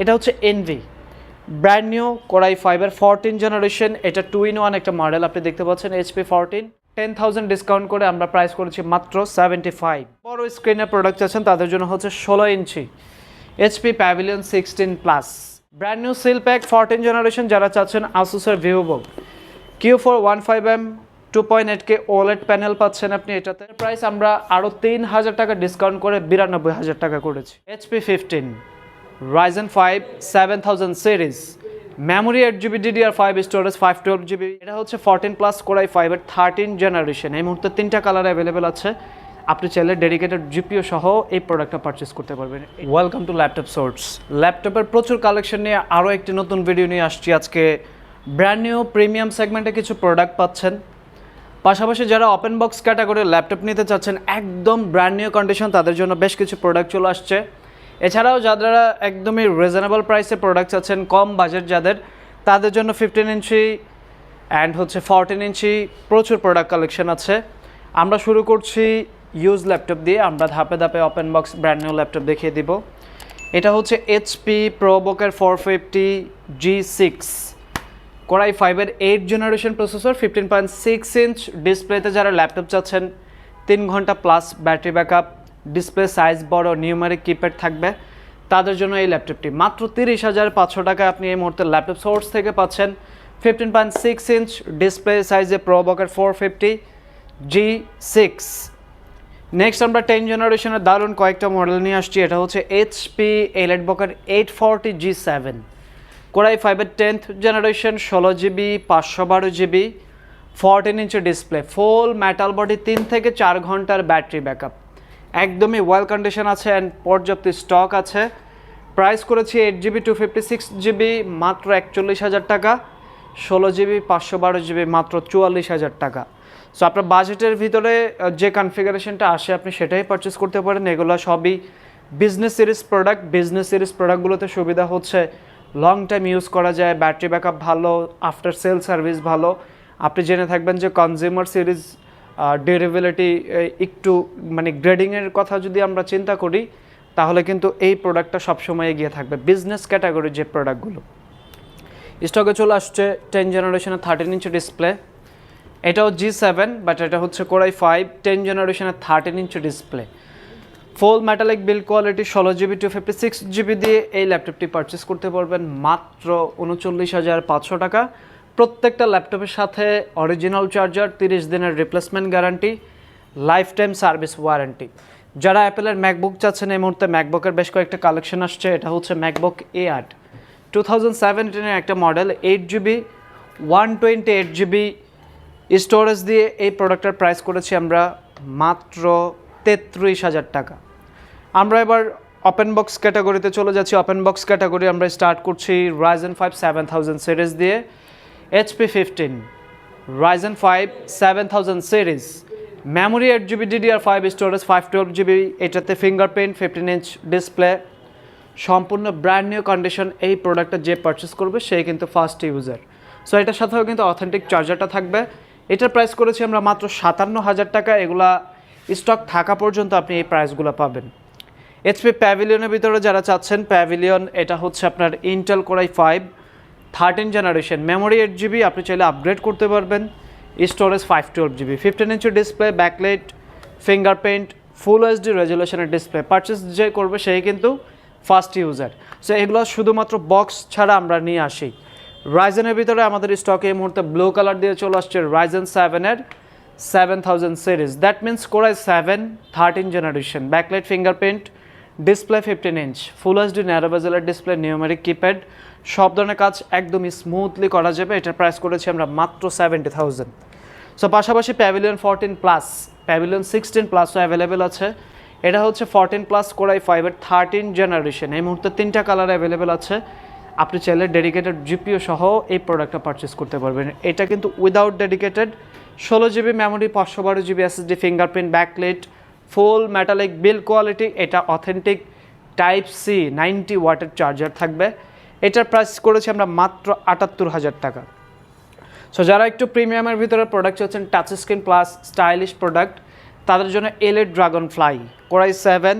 এটা হচ্ছে Envy brand new core i five fourteen generation এটা টু ইন ওয়ান একটা মডেল আপনি দেখতে পাচ্ছেন HP fourteen ten thousand discount করে আমরা প্রাইস করেছি মাত্র সেভেন্টি ফাইভ বড় স্ক্রিনের প্রোডাক্ট আছেন তাদের জন্য হচ্ছে ষোলো inch. HP Pavilion sixteen plus brand new seal pack fourteen generation যারা চাচ্ছেন আসুসের VivoBook Q four one five M two point eight K OLED panel পাচ্ছেন আপনি এটাতে। প্রাইস আমরা আরও তিন হাজার টাকা ডিসকাউন্ট করে বিরানব্বই হাজার টাকা করেছি। HP fifteen Ryzen five seven thousand series memory eight GB DDR five storage five twelve GB এটা হচ্ছে ফোরটিন প্লাস কোরাই ফাইভের থার্টিন জেনারেশন এই মুহূর্তে তিনটা কালার অ্যাভেলেবেল আছে। আপনি চাইলে ডেডিকেটেড জিপিও সহ এই প্রোডাক্টটা পারচেস করতে পারবেন। ওয়েলকাম টু ল্যাপটপ সোর্স ল্যাপটপের প্রচুর কালেকশন নিয়ে আরও একটি নতুন ভিডিও নিয়ে আসছি আজকে। ব্র্যান্ড নিউ প্রিমিয়াম সেগমেন্টে কিছু প্রোডাক্ট পাচ্ছেন। পাশাপাশি যারা ওপেন বক্স ক্যাটাগরির ল্যাপটপ নিতে চাচ্ছেন, একদম ব্র্যান্ড নিউ কন্ডিশন তাদের জন্য বেশ কিছু প্রোডাক্ট চলে আসছে। এছাড়াও যারা একদমই রিজনেবল প্রাইসে প্রোডাক্ট আছেন, কম বাজেট যাদের, তাদের জন্য ফিফটিন ইঞ্চি অ্যান্ড হচ্ছে ফরটিন ইঞ্চি প্রচুর প্রোডাক্ট কালেকশন আছে। আমরা শুরু করছি ইউজ ল্যাপটপ দিয়ে, আমরা ধাপে ধাপে open box brand new laptop দেখিয়ে দিব। এটা হচ্ছে HP প্রোবকের four fifty G six core i ফাইভের eight generation processor fifteen point six inch ডিসপ্লেতে যারা ল্যাপটপ চাচ্ছেন, তিন ঘণ্টা plus battery backup display size বড়, নিউমারিক কিপ্যাড থাকবে। তাদের জন্য এই ল্যাপটপটি। মাত্র তিরিশ হাজার পাঁচশো টাকায় আপনি এই মুহূর্তে ল্যাপটপ সোর্স থেকে পাচ্ছেন fifteen point six inch display সাইজে প্রোবকের four fifty G six next আমরা টেন জেনারেশনের দারুণ কয়েকটা মডেল নিয়ে আসছি। এটা হচ্ছে এইচপি এলেট বকার eight forty G seven core i ফাইভের টেন্থ জেনারেশন ষোলো জিবি পাঁচশো বারো GB fourteen inch display full metal body তিন থেকে চার ঘণ্টার ব্যাটারি ব্যাকআপ একদমই ওয়েল কন্ডিশন আছে অ্যান্ড পর্যাপ্ত স্টক আছে। প্রাইস করেছি eight GB two fifty six GB মাত্র একচল্লিশ হাজার টাকা। ষোলো জিবি পাঁচশো বারো জিবি মাত্র চুয়াল্লিশ হাজার টাকা। সো আপনার বাজেটের ভিতরে যে কনফিগারেশনটা আসে, আপনি সেটাই পারচেস করতে পারেন। এগুলো সবই business series product business series প্রোডাক্টগুলোতে সুবিধা হচ্ছে লং টাইম ইউজ করা যায় ব্যাটারি ব্যাকআপ ভালো আফটার সেল সার্ভিস ভালো। আপনি জেনে থাকবেন যে কনজিউমার সিরিজ ডিউরেবিলিটি একটু মানে গ্রেডিংয়ের কথা যদি আমরা চিন্তা করি, তাহলে কিন্তু এই প্রোডাক্টটা সবসময় এগিয়ে থাকবে। বিজনেস ক্যাটাগরির যে প্রোডাক্টগুলো স্টকে চলে আসছে টেন জেনারেশনের থার্টিন ইঞ্চি ডিসপ্লে এটাও জি সেভেন বাট এটা হচ্ছে কোরাই ফাইভ টেন জেনারেশনের thirteen inch display full metallic build quality ষোলো GB two fifty six GB দিয়ে এই ল্যাপটপটি পারচেস করতে পারবেন মাত্র উনচল্লিশ হাজার পাঁচশো টাকা। প্রত্যেকটা ল্যাপটপের সাথে অরিজিনাল চার্জার তিরিশ দিনের replacement guarantee life time service warranty যারা অ্যাপেলের ম্যাকবুক চাচ্ছেন, এই মুহূর্তে ম্যাকবুকের বেশ কয়েকটা কালেকশন আসছে। এটা হচ্ছে ম্যাকবুক এ আট। টু থাউজেন্ড সেভেন্টিনের একটা model eight GB one twenty eight GB storage দিয়ে এই প্রোডাক্টের প্রাইস করেছি আমরা মাত্র তেত্রিশ হাজার টাকা। আমরা এবার ওপেন বক্স ক্যাটাগরিতে চলে যাচ্ছি। ওপেন বক্স ক্যাটাগরি আমরা স্টার্ট করছি Ryzen five seven thousand series দিয়ে। HP fifteen Ryzen five seven thousand series memory eight GB DDR five storage five twelve GB এটাতে ফিঙ্গারপ্রিন্ট ফিফটিন ইঞ্চ ডিসপ্লে সম্পূর্ণ brand new condition এই প্রোডাক্টটা যে purchase করবে সে কিন্তু ফার্স্ট ইউজার সো এটার সাথেও কিন্তু অথেন্টিক চার্জারটা থাকবে। এটার প্রাইস করেছি আমরা মাত্র সাতান্ন হাজার টাকা, এগুলা স্টক থাকা পর্যন্ত আপনি এই প্রাইসগুলো পাবেন। এইচপি প্যাভিলিয়নের ভিতরে যারা চাচ্ছেন প্যাভিলিয়ন এটা হচ্ছে আপনার Intel core i five thirteen generation. Memory eight GB আপনি চাইলে আপগ্রেড করতে পারবেন। Storage five twelve GB fifteen inch display backlight fingerprint full HD রেজুলেশনের display purchase যে করবে সেই কিন্তু ফার্স্ট ইউজার সো এগুলো শুধুমাত্র বক্স ছাড়া আমরা নিয়ে আসি। রাইজেনের ভিতরে আমাদের স্টকে এই মুহূর্তে ব্লু কালার দিয়ে চলে আসছে রাইজেন সেভেনের seven thousand series that means core i seven thirteen generation backlight fingerprint display fifteen inch full HD ন্যারোবেজেলের display numeric keypad সব ধরনের কাজ একদমই স্মুথলি করা যাবে। এটার প্রাইস করেছি আমরা মাত্র সেভেন্টি থাউজেন্ড সো পাশাপাশি Pavilion fourteen plus Pavilion sixteen প্লাসও available আছে। এটা হচ্ছে ফোরটিন প্লাস কোরাই ফাইভের থার্টিন জেনারেশন এই মুহূর্তে তিনটা কালার অ্যাভেলেবেল আছে। আপনি চাইলে ডেডিকেটেড জিপিও সহ এই প্রোডাক্টটা পারচেস করতে পারবেন। এটা কিন্তু উইদাউট ডেডিকেটেড ষোলো জিবি মেমোরি পাঁচশো বারো GB SSD fingerprint backlit full metallic build quality এটা অথেন্টিক টাইপ সি নাইনটি ওয়াটের চার্জার থাকবে। এটার প্রাইস করেছি আমরা মাত্র আটাত্তর হাজার টাকা। সো যারা একটু প্রিমিয়ামের ভিতরে প্রোডাক্ট চাচ্ছেন touch screen plus stylish product তাদের জন্য Elite Dragonfly core i seven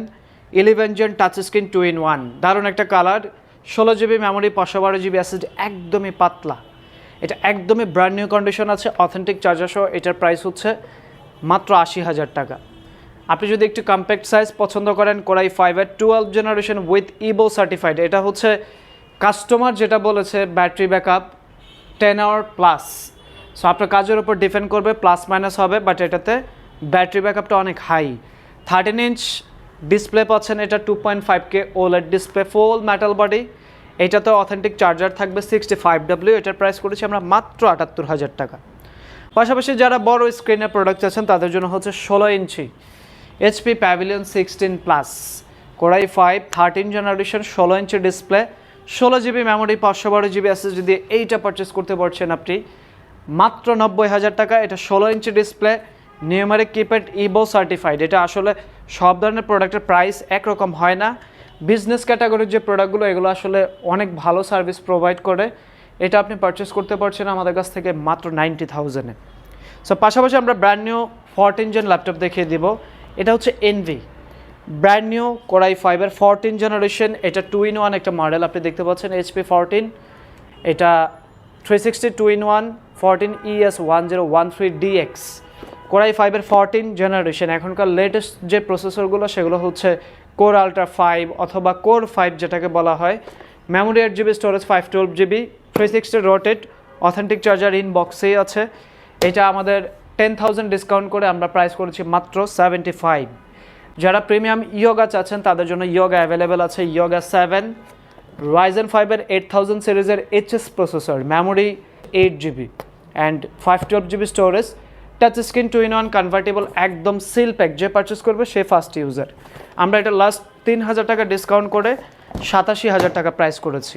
eleven gen touch screen two in one দারুণ একটা কালার ষোলো জিবি মেমোরি পাঁচশো বারো জিবি অ্যাসিড একদমই পাতলা। এটা একদমই ব্র্যান্ড নিউ কন্ডিশন আছে অথেন্টিক চার্জার সহ এটার প্রাইস হচ্ছে মাত্র আশি হাজার টাকা। আপনি যদি একটু কম্প্যাক্ট সাইজ পছন্দ করেন কোরাই ফাইভের twelve generation with Evo certified এটা হচ্ছে কাস্টমার যেটা বলেছে battery backup ten hour plus so আপনার কাজের উপর ডিপেন্ড করবে প্লাস মাইনাস হবে বাট এটাতে ব্যাটারি ব্যাকআপটা অনেক হাই থার্টিন ইঞ্চ ডিসপ্লে পাচ্ছেন, এটা two point five K OLED display full metal body এটাতে অথেন্টিক চার্জার থাকবে সিক্সটি ফাইভ ডাব্লিউ এটার প্রাইস করেছি আমরা মাত্র আটাত্তর হাজার টাকা। পাশাপাশি যারা বড় স্ক্রিনের প্রোডাক্ট আছেন তাদের জন্য হচ্ছে ষোলো inch HP Pavilion sixteen plus core i five thirteen generation ষোলো ইঞ্চি ডিসপ্লে ষোলো জিবি মেমোরি পাঁচশো বারো জিবি অ্যাসেস যদি এইটা পারচেস করতে পারছেন আপনি। মাত্র নব্বই হাজার টাকা, এটা ষোলো inch display numeric keypad Evo certified এটা আসলে সব ধরনের প্রোডাক্টের প্রাইস একরকম হয় না। বিজনেস ক্যাটাগরির যে প্রোডাক্টগুলো এগুলো আসলে অনেক ভালো সার্ভিস প্রোভাইড করে। এটা আপনি পারচেস করতে পারছেন আমাদের কাছ থেকে মাত্র নাইনটি থাউজেন্ডে সো পাশাপাশি আমরা brand new fourteen gen laptop দেখিয়ে দিব। এটা হচ্ছে Envy brand new core i ফাইভের ফোরটিন জেনারেশন এটা টু ইন ওয়ান একটা মডেল আপনি দেখতে পাচ্ছেন এইচপি ফোরটিন এটা three sixty two in one fourteen ES one zero one three DX core i ফাইভের ফোরটিন জেনারেশন এখনকার লেটেস্ট যে প্রসেসরগুলো সেগুলো হচ্ছে কোর আলট্রা ফাইভ অথবা কোর ফাইভ যেটাকে বলা হয়। Memory eight GB storage five twelve GB three sixty rotated authentic charger in বক্সেই আছে। এটা আমাদের টেন থাউজেন্ড ডিসকাউন্ট করে আমরা প্রাইস করেছি মাত্র সেভেন্টি ফাইভ যারা প্রিমিয়াম ইয়োগা চাচ্ছেন, তাদের জন্য ইয়োগা অ্যাভেলেবেল আছে ইয়োগা সেভেন রাইজেন ফাইভের এইট থাউজেন্ড সিরিজের HS processor memory eight GB and five twelve GB storage touch screen two in one convertible একদম সিল প্যাক যে পারচেস করবে সে ফার্স্ট ইউজার আমরা এটা লাস্ট তিন হাজার টাকা ডিসকাউন্ট করে সাতাশি হাজার টাকা প্রাইস করেছি।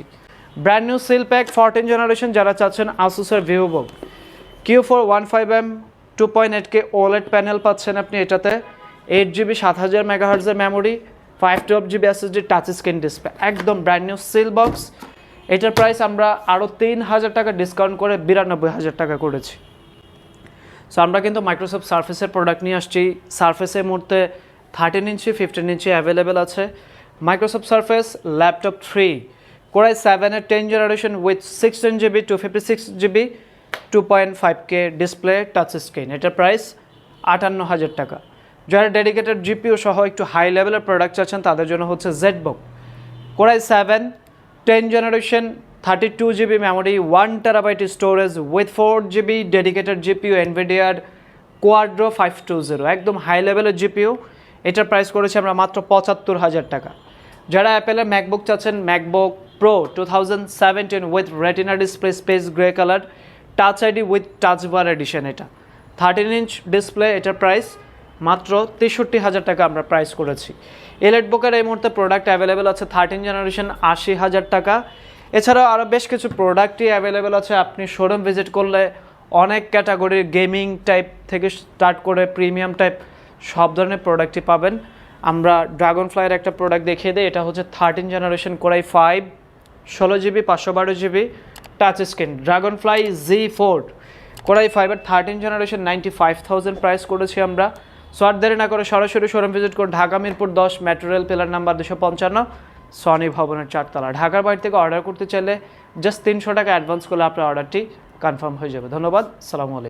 Brand new seal pack fourteen generation যারা চাচ্ছেন আসুসের VivoBook Q four one five M two point eight K OLED panel পাচ্ছেন আপনি এটাতে। এইট জিবি সাত হাজার মেগাহার্জের memory five twelve GB SSD touch screen display একদম ব্র্যান্ড নিউ সিল বক্স এটার price আমরা আরও তিন হাজার টাকা ডিসকাউন্ট করে বিরানব্বই হাজার টাকা করেছি। সো আমরা কিন্তু মাইক্রোসফট সার্ফেসের প্রোডাক্ট নিয়ে আসছি। সার্ফেসের মুহূর্তে thirteen inch fifteen inch available আছে। Microsoft Surface laptop three core i সেভেনের ten generation with sixteen GB two fifty six GB two point five K display touch screen এটার প্রাইস আটান্ন হাজার টাকা যারা ডেডিকেটেড জিপিও সহ একটু হাই লেভেলের প্রোডাক্ট চাচ্ছেন, তাদের জন্য হচ্ছে ZBook core i seven ten generation thirty two GB memory one terabyte storage with four GB dedicated GPU এনভিডিয়ার Quadro five two zero একদম হাই লেভেলের জিপিও এটার প্রাইস করেছি আমরা মাত্র পঁচাত্তর হাজার টাকা। যারা অ্যাপেলের ম্যাকবুক চাচ্ছেন MacBook Pro two thousand seventeen with retina display space grey colour touch ID with touch bar edition এটা। থার্টিন ইঞ্চ ডিসপ্লে এটার প্রাইস মাত্র তেষট্টি হাজার টাকা আমরা প্রাইস করেছি। এলেট বুকের এই মুহূর্তে প্রোডাক্ট অ্যাভেলেবেল আছে থার্টিন জেনারেশন আশি হাজার টাকা। এছাড়াও আরও বেশ কিছু প্রোডাক্টই অ্যাভেলেবেল আছে। আপনি শোরুম ভিজিট করলে অনেক ক্যাটাগরির গেমিং টাইপ থেকে স্টার্ট করে প্রিমিয়াম টাইপ সব ধরনের প্রোডাক্টই পাবেন। আমরা ড্রাগন ফ্লাইয়ের একটা প্রোডাক্ট দেখিয়ে দিই, এটা হচ্ছে thirteen generation core i five ষোলো জিবি পাঁচশো বারো GB touch screen. Dragonfly G four core i five thirteen generation ninety five thousand price করেছি আমরা। সো আর দেরি না করে সরাসরি শোরুম ভিজিট করুন ঢাকা, মিরপুর দশ মেট্রোরেল পিলার নাম্বার দুশো পঞ্চান্ন সনি ভবনের চারতলা। ঢাকার বাড়ি থেকে অর্ডার করতে চাইলে জাস্ট তিনশো টাকা অ্যাডভান্স করলে আপনার অর্ডারটি কনফার্ম হয়ে যাবে। ধন্যবাদ, সালামু আলাইকুম।